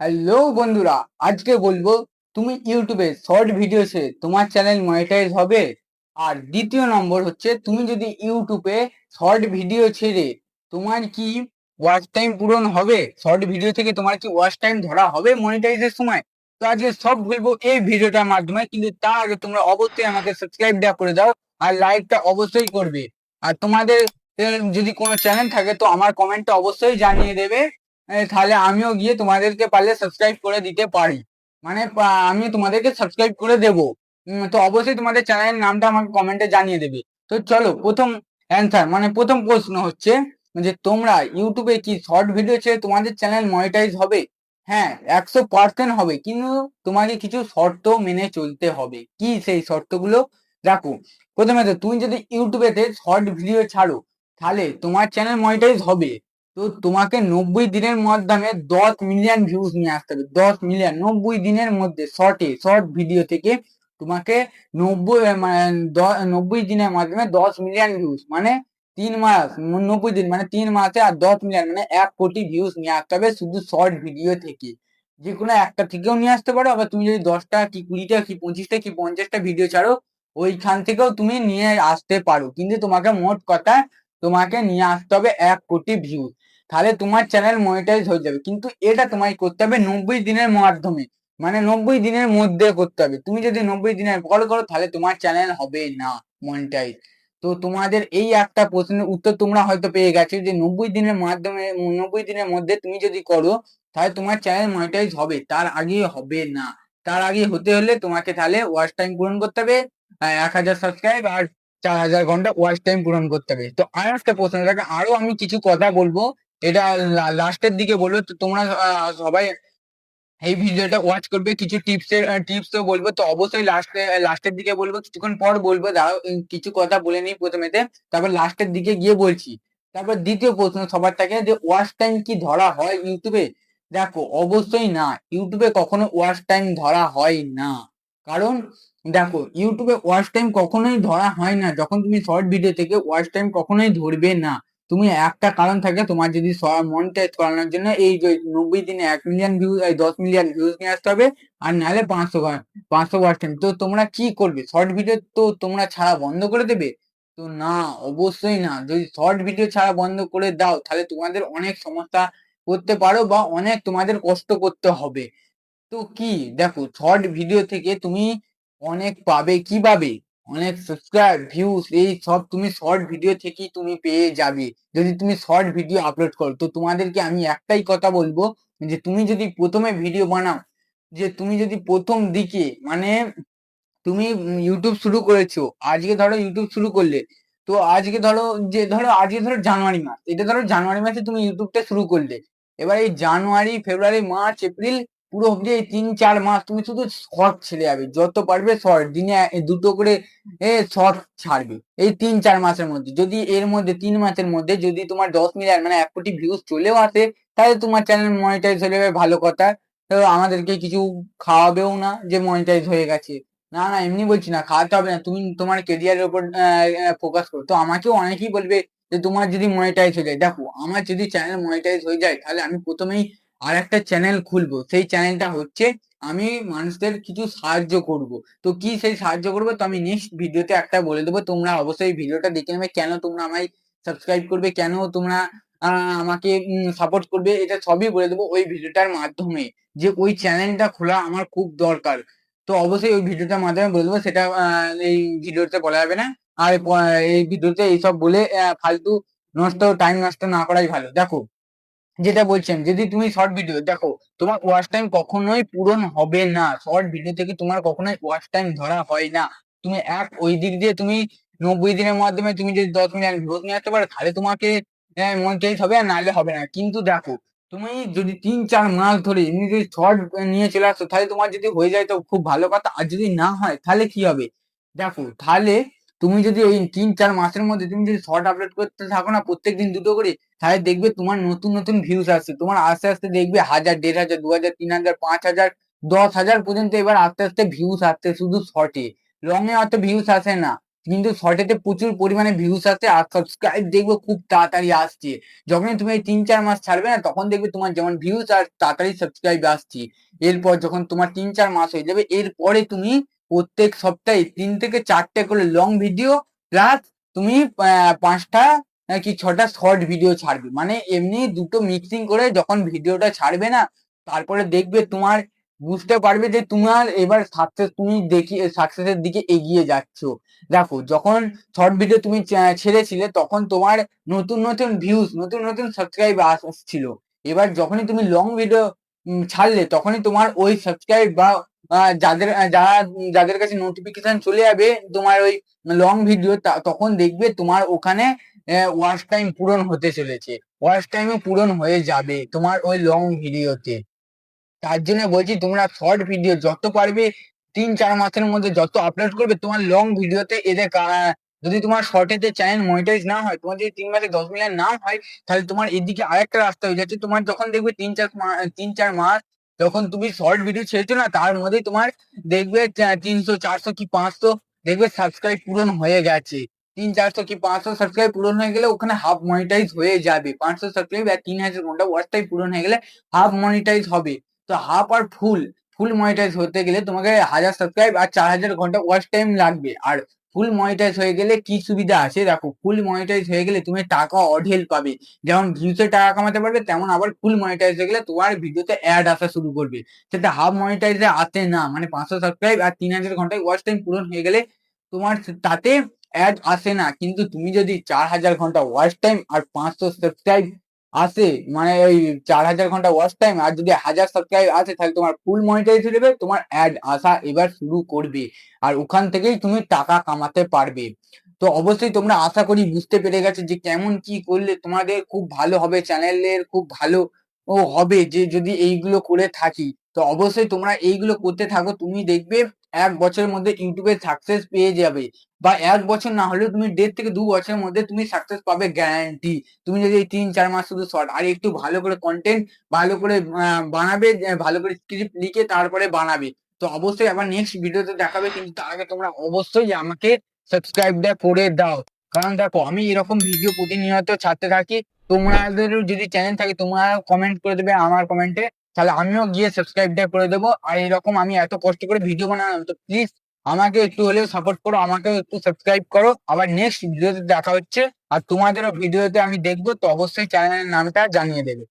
Hello বন্ধুরা, আজকে বলব তুমি ইউটিউবে শর্ট ভিডিও ছেড়ে তোমার চ্যানেল মনিটাইজ হবে। আর দ্বিতীয় নম্বর হচ্ছে তুমি যদি ইউটিউবে শর্ট ভিডিও ছেড়ে তোমার কি ওয়াচ টাইম পূরণ হবে? শর্ট ভিডিও থেকে তোমার কি ওয়াচ টাইম ধরা হবে মনিটাইজের সময়? তো আজকে সব বলব এই ভিডিওটার মাধ্যমে, কিন্তু তার আগে তোমরা অবশ্যই আমাকে সাবস্ক্রাইব দেওয়া করে দাও আর লাইকটা অবশ্যই করবে। আর তোমাদের যদি কোনো চ্যানেল থাকে তো আমার কমেন্টটা অবশ্যই জানিয়ে দেবে। তাহলে আমিও গিয়ে তোমাদেরকে পারলে সাবস্ক্রাইব করে দিতে পারি। মানে আমি তোমাদেরকে সাবস্ক্রাইব করে দেব। তো অবশ্যই তোমাদের চ্যানেলের নামটা আমাকে কমেন্টে জানিয়ে দেবে। তো চলো, প্রথম অ্যান্সার মানে প্রথম প্রশ্ন হচ্ছে যে, তোমরা ইউটিউবে কি শর্ট ভিডিও ছেড়ে তোমাদের চ্যানেল মনিটাইজ হবে? হ্যাঁ একশো পার্সেন্ট হবে, কিন্তু তোমাকে কিছু শর্ত মেনে চলতে হবে। কি সেই শর্তগুলো? দেখো, প্রথমে তুমি যদি ইউটিউবেতে শর্ট ভিডিও ছাড়ো, তাহলে তোমার চ্যানেল মনিটাইজ হবে। তো তোমাকে নব্বই দিনের মাধ্যমে দশ মিলিয়ন ভিউজ নিয়ে আসতে হবে। দশ মিলিয়ন নব্বই দিনের মধ্যে শর্টে শর্ট ভিডিও থেকে তোমাকে নব্বই মানে নব্বই দিনের মাধ্যমে দশ মিলিয়ন ভিউজ মানে তিন মাস, নব্বই দিন মানে তিন মাসে আর দশ মিলিয়ন মানে এক কোটি ভিউজ নিয়ে আসতে হবে শুধু শর্ট ভিডিও থেকে। যে কোনো একটা থেকেও নিয়ে আসতে পারো, আবার তুমি যদি দশটা কি কুড়িটা কি পঁচিশটা কি পঞ্চাশটা ভিডিও ছাড়ো, ওইখান থেকেও তুমি নিয়ে আসতে পারো। কিন্তু তোমাকে মোট কথা তোমাকে নিয়ে আসতে হবে এক কোটি ভিউজ তাহলে তোমার চ্যানেল মনিটাইজ হয়ে যাবে। কিন্তু এটা তোমায় করতে হবে নব্বই দিনের মাধ্যমে। মানে নব্বই দিনের মধ্যে করতে হবে। তুমি যদি নব্বই দিনের পর করো, তাহলে তোমার চ্যানেল হবে না মনিটাইজ তো তোমাদের এই একটা প্রশ্নের উত্তর তোমরা হয়তো পেয়ে গেছো যে নব্বই দিনের মাধ্যমে, নব্বই দিনের মধ্যে তুমি যদি করো, তাহলে তোমার চ্যানেল মনিটাইজ হবে, তার আগে হবে না। তার আগে হতে হলে তোমাকে তাহলে ওয়াচ টাইম পূরণ করতে হবে এক হাজার সাবস্ক্রাইব আর চার হাজার ঘণ্টা ওয়াচ টাইম পূরণ করতে হবে। তো আর একটা প্রশ্ন থাকে আরও আমি কিছু কথা বলব। এটা লাস্টের দিকে বলব তো তোমরা সবাই এই ভিডিওটা ওয়াচ করবে। কিছু টিপসের টিপস তো বলব তো অবশ্যই লাস্টে লাস্টের দিকে বলব। কিছুক্ষণ পর বলব, দাঁড়াও কিছু কথা বলে নিই প্রথমেতে। তারপর লাস্টের দিকে গিয়ে বলছি। তারপর দ্বিতীয় প্রশ্ন সবার থাকে যে ওয়াচ টাইম কি ধরা হয় ইউটিউবে? দেখো, অবশ্যই না। ইউটিউবে কখনো ওয়াচ টাইম ধরা হয় না। কারণ দেখো, ইউটিউবে ওয়াচ টাইম কখনোই ধরা হয় না। যখন তুমি শর্ট ভিডিও থেকে ওয়াচ টাইম কখনোই ধরবে না। তুমি একটা কারণ থাকে তোমার যদি মনিটাইজ করানোর জন্য এই নব্বই দিনে এক মিলিয়ন ভিউজ দশ মিলিয়ন ভিউজ নিয়ে আসতে হবে, আর নাহলে পাঁচশো পাঁচশো টাইম তো তোমরা কি করবে? শর্ট ভিডিও তো তোমরা ছাড়া বন্ধ করে দেবে? তো না, অবশ্যই না। যদি শর্ট ভিডিও ছাড়া বন্ধ করে দাও, তাহলে তোমাদের অনেক সমস্যা করতে পারো বা অনেক তোমাদের কষ্ট করতে হবে। তো কি? দেখো শর্ট ভিডিও থেকে তুমি অনেক পাবে। কি পাবে? অনেক সাবস্ক্রাইব ভিউজ এই সব তুমি শর্ট ভিডিও থেকেই তুমি পেয়ে যাবে। যদি তুমি শর্ট ভিডিও আপলোড করো, তো তোমাদেরকে আমি একটাই কথা বলব, যে তুমি যদি প্রথমে ভিডিও বানাও, যে তুমি যদি প্রথম দিকে মানে তুমি ইউটিউব শুরু করেছ, আজকে ধরো ইউটিউব শুরু করলে, তো আজকে ধরো যে ধরো আজকে ধরো জানুয়ারি মাস, এটা ধরো জানুয়ারি মাসে তুমি ইউটিউবটা শুরু করলে। এবার এই জানুয়ারি, ফেব্রুয়ারি, মার্চ, এপ্রিল পুরো এই তিন, চার মাস তুমি শুধু শর্ট ছেড়ে যাবে। যত পারবে শর্ট, দিনে দুটো করে শর্ট ছাড়বে। এই তিন, চার মাসের মধ্যে। যদি এর মধ্যে, তিন মাসের মধ্যে যদি তোমার দশ মিলিয়ন মানে এক কোটি ভিউজ চলেও আসে, তাহলে তোমার চ্যানেল মনিটাইজ হয়ে যাবে ভালো কথা। তো আমাদেরকে কিছু খাওয়াবেও না যে মনিটাইজ হয়ে গেছে। না না, এমনি বলছি না, খাওয়াতে হবে না। তুমি তোমার কেরিয়ারের উপর ফোকাস করো। তো আমাকেও অনেকেই বলবে যে তোমার যদি মনিটাইজ হয়ে যায়। দেখো, আমার যদি চ্যানেল মনিটাইজ হয়ে যায়, তাহলে আমি প্রথমেই আর একটা চ্যানেল খুলবো। সেই চ্যানেলটা হচ্ছে, আমি মানুষদের কিছু সাহায্য করব। তো কি সেই সাহায্য করব? তো আমি নেক্সট ভিডিওতে একটা বলে দেবো। তোমরা অবশ্যই ভিডিওটা দেখে নেবে। কেন তোমরা আমায় সাবস্ক্রাইব করবে? কেন তোমরা আমাকে সাপোর্ট করবে? এটা সবই বলে দেবো ওই ভিডিওটার মাধ্যমে। যে ওই চ্যানেলটা খোলা আমার খুব দরকার। তো অবশ্যই ওই ভিডিওটার মাধ্যমে বলে দেবো। সেটা এই ভিডিওতে বলা যাবে না। আর এই ভিডিওতে এইসব বলে ফালতু নষ্ট টাইম নষ্ট না করাই ভালো। দেখো যেটা বলছেন, যদি তুমি শর্ট ভিডিও দেখো, তোমার ওয়াচ টাইম কখনোই পূরণ হবে না। শর্ট ভিডিও থেকে তোমার কখনোই ওয়াচ টাইম ধরা হয় না। তুমি এক ওই দিক দিয়ে তুমি নব্বই দিনের মাধ্যমে তুমি যদি দশ মিলিয়ন ভিউজ নিয়ে আসতে পারো, তাহলে তোমাকে মনিটাইজ হবে আর নাহলে হবে না। কিন্তু দেখো, তুমি যদি তিন, চার মাস ধরে এমনি যদি শর্ট নিয়ে চলে আসো, তাহলে তোমার যদি হয়ে যায় তো খুব ভালো কথা। আর যদি না হয়, তাহলে কি হবে? দেখো, তাহলে তুমি যদি ওই তিন, চার মাসের মধ্যে তুমি যদি শর্ট আপলোড করতে থাকো না প্রত্যেকদিন দুটো করে, তাহলে দেখবে তোমার নতুন নতুন ভিউজ আসছে। তোমার আস্তে আস্তে দেখবে হাজার, দেড় হাজার, দু হাজার, তিন হাজার, পাঁচ হাজার, দশ হাজার পর্যন্ত এবার আস্তে আস্তে ভিউজ আসছে শুধু শর্টে লং এ অত ভিউজ আসে না, কিন্তু শর্টেতে প্রচুর পরিমাণে ভিউস আসছে আর সাবস্ক্রাইব দেখবে খুব তাড়াতাড়ি আসছে। যখনই তুমি এই তিন, চার মাস ছাড়বে না, তখন দেখবে তোমার যেমন ভিউস আর তাড়াতাড়ি সাবস্ক্রাইব আসছে। এরপর যখন তোমার তিন, চার মাস হয়ে যাবে, এরপরে তুমি প্রত্যেক সপ্তাহে তিন থেকে চারটে করে লং ভিডিও প্লাস তুমি পাঁচটা কি ছটা শর্ট ভিডিও ছাড়বে। মানে এমনি দুটো মিক্সিং করে যখন ভিডিওটা ছাড়বে না, তারপরে দেখবে তোমার বুঝতে পারবে যে তোমার এবার সাকসেস তুমি দেখি সাকসেসের দিকে এগিয়ে যাচ্ছ। দেখো, যখন শর্ট ভিডিও তুমি ছেড়েছিলে, তখন তোমার নতুন নতুন ভিউজ নতুন নতুন সাবস্ক্রাইব আসছিল। এবার যখনই তুমি লং ভিডিও ছাড়লে, তখনই তোমার ওই সাবস্ক্রাইব বা যাদের, যারা, যাদের কাছে নোটিফিকেশন চলে যাবে, তোমার ওই লং ভিডিও তখন দেখবে তোমার ওখানে ওয়াচ টাইম পূরণ হতে চলেছে। ওয়াচ টাইমও পূরণ হয়ে যাবে তোমার ওই লং ভিডিওতে তার জন্য বলছি, তোমরা শর্ট ভিডিও যত পারবে, তিন, চার মাসের মধ্যে যত আপলোড করবে, তোমার লং ভিডিওতে এদের যদি তোমার শর্টেতে চ্যানেল মনিটাইজ না হয়, তোমার যদি তিন মাসে দশ মিলিয়ন না হয়, তাহলে তোমার এদিকে আরেকটা রাস্তা হয়ে যাচ্ছে। তোমার যখন দেখবে তিন, চার তিন, চার মাস যখন তুমি শর্ট ভিডিও ছেড়েছো না, তার মধ্যে তোমার দেখবে তিনশো, চারশো কি পাঁচশো দেখবে সাবস্ক্রাইব পূরণ হয়ে গেছে। তিন, চারশো কি পাঁচশো সাবস্ক্রাইব পূরণ হয়ে গেলে ওখানে হাফ মনিটাইজ হয়ে যাবে। পাঁচশো সাবস্ক্রাইব আর তিন হাজার ঘণ্টা ওয়াচ টাইম পূরণ হয়ে গেলে হাফ মনিটাইজ হবে। তো হাফ আর ফুল ফুল মনিটাইজ হতে গেলে তোমাকে হাজার সাবস্ক্রাইব আর চার হাজার ঘণ্টা ওয়াচ টাইম লাগবে। আর ফুল মনিটাইজ হয়ে গেলে কি সুবিধা আছে? দেখো ফুল মনিটাইজ হয়ে গেলে তুমি টাকা অঢেল পাবে। যেমন ভিউসে টাকা কামাতে পারবে, তেমন আবার ফুল মনিটাইজ হয়ে গেলে তোমার ভিডিওতে অ্যাড আসা শুরু করবে। সেটা হাফ মনিটাইজে আসে না মানে পাঁচশো সাবস্ক্রাইব আর তিন হাজার ঘন্টায় ওয়াচ টাইম পূরণ হয়ে গেলে তোমার তাতে অ্যাড আসে না। কিন্তু তুমি যদি চার হাজার ঘণ্টা ওয়াচ টাইম আর পাঁচশো সাবস্ক্রাইব আসে মানে ওই চার হাজার ঘণ্টা ওয়াচ টাইম আর যদি হাজার সাবস্ক্রাইব আসে, তাহলে তোমার ফুল মনিটাইজ হয়ে যাবে তোমার অ্যাড আসা এবার শুরু করবে, আর ওখান থেকেই তুমি টাকা কামাতে পারবে। তো অবশ্যই তোমরা আশা করি বুঝতে পেরে গেছো যে কেমন কি করলে তোমাদের খুব ভালো হবে চ্যানেলের খুব ভালো ও হবে, যে যদি এইগুলো করে থাকি। তো অবশ্যই তোমরা এইগুলো করতে থাকো, তুমি দেখবে এক বছরের মধ্যে ইউটিউবে সাকসেস পেয়ে যাবে। বা এক বছর না হলেও তুমি দেড় থেকে দু বছরের মধ্যে তুমি সাকসেস পাবে গ্যারান্টি তুমি যদি এই তিন, চার মাস শুধু শর্ট আর একটু ভালো করে কন্টেন্ট ভালো করে বানাবে ভালো করে স্ক্রিপ্ট লিখে তারপরে বানাবে। তো অবশ্যই আবার নেক্সট ভিডিওতে দেখাবে, কিন্তু তার আগে তোমরা অবশ্যই আমাকে সাবস্ক্রাইবটা করে দাও। কারণ দেখো, আমি এরকম ভিডিও প্রতিনিয়ত ছাড়তে থাকি। তোমাদেরও যদি চ্যানেল থাকে তোমরা কমেন্ট করে দেবে আমার কমেন্টে তাহলে আমিও গিয়ে সাবস্ক্রাইবটা করে দেবো। আর এরকম আমি এত কষ্ট করে ভিডিও বানালাম, তো প্লিজ আমাকে একটু হলেও সাপোর্ট করো আমাকে একটু সাবস্ক্রাইব করো। আবার নেক্সট ভিডিওতে দেখা হচ্ছে, আর তোমাদেরও ভিডিওতে আমি দেখব, তো অবশ্যই চ্যানেলের নামটা জানিয়ে দেবে।